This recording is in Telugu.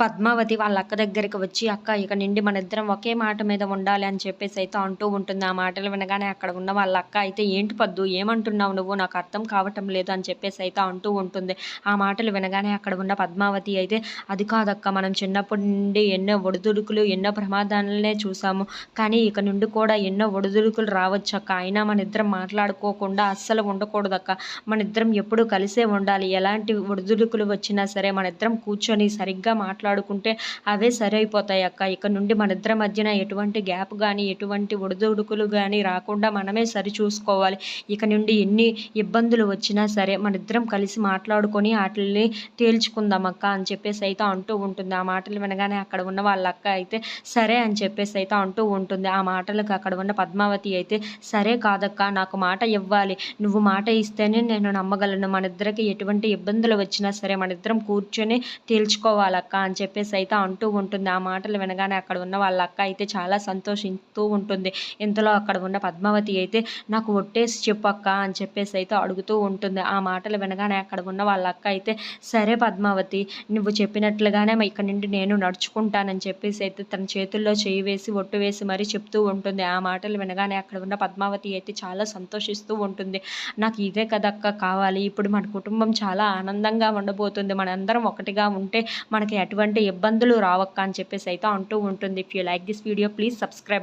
పద్మావతి వాళ్ళ అక్క దగ్గరికి వచ్చి అక్క ఇక నుండి మన ఇద్దరం ఒకే మాట మీద ఉండాలి అని చెప్పేసి అయితే అంటూ ఉంటుంది. ఆ మాటలు వినగానే అక్కడ ఉన్న వాళ్ళ అక్క అయితే ఏంటి పద్దు ఏమంటున్నావు నువ్వు? నాకు అర్థం కావటం లేదు అని చెప్పేసి అయితే అంటూ ఉంటుంది. ఆ మాటలు వినగానే అక్కడ ఉన్న పద్మావతి అయితే అది కాదక్క మనం చిన్నప్పటి నుండి ఎన్నో ఒడిదుడుకులు ఎన్నో ప్రమాదాలనే చూసాము. కానీ ఇక నుండి కూడా ఎన్నో ఒడిదుడుకులు రావచ్చు అక్క అయినా మన ఇద్దరం మాట్లాడుకోకుండా అస్సలు ఉండకూడదక్క. మన ఇద్దరం ఎప్పుడూ కలిసే ఉండాలి. ఎలాంటి ఒడిదుడుకులు వచ్చినా సరే మన ఇద్దరం కూర్చొని సరిగ్గా మాట్లాడుకుంటే అవే సరైపోతాయి అక్క. ఇక నుండి మన ఇద్దరి మధ్యన ఎటువంటి గ్యాప్ కానీ ఎటువంటి ఒడిదుడుకులు కానీ రాకుండా మనమే సరి చూసుకోవాలి ఇక నుండి ఎన్ని ఇబ్బందులు వచ్చినా సరే మన ఇద్దరం కలిసి మాట్లాడుకొని వాటిని తేల్చుకుందాం అక్క అని చెప్పేసి అయితే అంటూ ఉంటుంది. ఆ మాటలు వినగానే అక్కడ ఉన్న వాళ్ళ అక్క అయితే సరే అని చెప్పేసి అయితే అంటూ ఉంటుంది. ఆ మాటలకు అక్కడ ఉన్న పద్మావతి అయితే సరే కాదక్క నాకు మాట ఇవ్వాలి. నువ్వు మాట ఇస్తేనే నేను నమ్మగలను. మన ఇద్దరికి ఎటువంటి ఇబ్బందులు వచ్చినా సరే మన ఇద్దరం కూర్చొని తేల్చుకోవాలక్క అని చెప్పేసి అయితే అంటూ ఉంటుంది. ఆ మాటలు వినగానే అక్కడ ఉన్న వాళ్ళ అక్క అయితే చాలా సంతోషిస్తూ ఉంటుంది. ఇంతలో అక్కడ ఉన్న పద్మావతి అయితే నాకు ఒట్టేసి చెప్పు అక్క అని చెప్పేసి అయితే అడుగుతూ ఉంటుంది. ఆ మాటలు వినగానే అక్కడ ఉన్న వాళ్ళ అక్క అయితే సరే పద్మావతి నువ్వు చెప్పినట్లుగానే ఇక్కడ నుండి నేను నడుచుకుంటానని చెప్పేసి అయితే తన చేతుల్లో చేయి వేసి ఒట్టు వేసి మరీ చెప్తూ ఉంటుంది. ఆ మాటలు వినగానే అక్కడ ఉన్న పద్మావతి అయితే చాలా సంతోషిస్తూ ఉంటుంది. నాకు ఇదే కదక్క కావాలి. ఇప్పుడు మన కుటుంబం చాలా ఆనందంగా ఉండబోతుంది. మనందరం ఒకటిగా ఉంటే మనకి ఎటువంటి ఇబ్బందులు రావక్క అని చెప్పేసి అయితే అంటూ ఉంటుంది. If you like this video please subscribe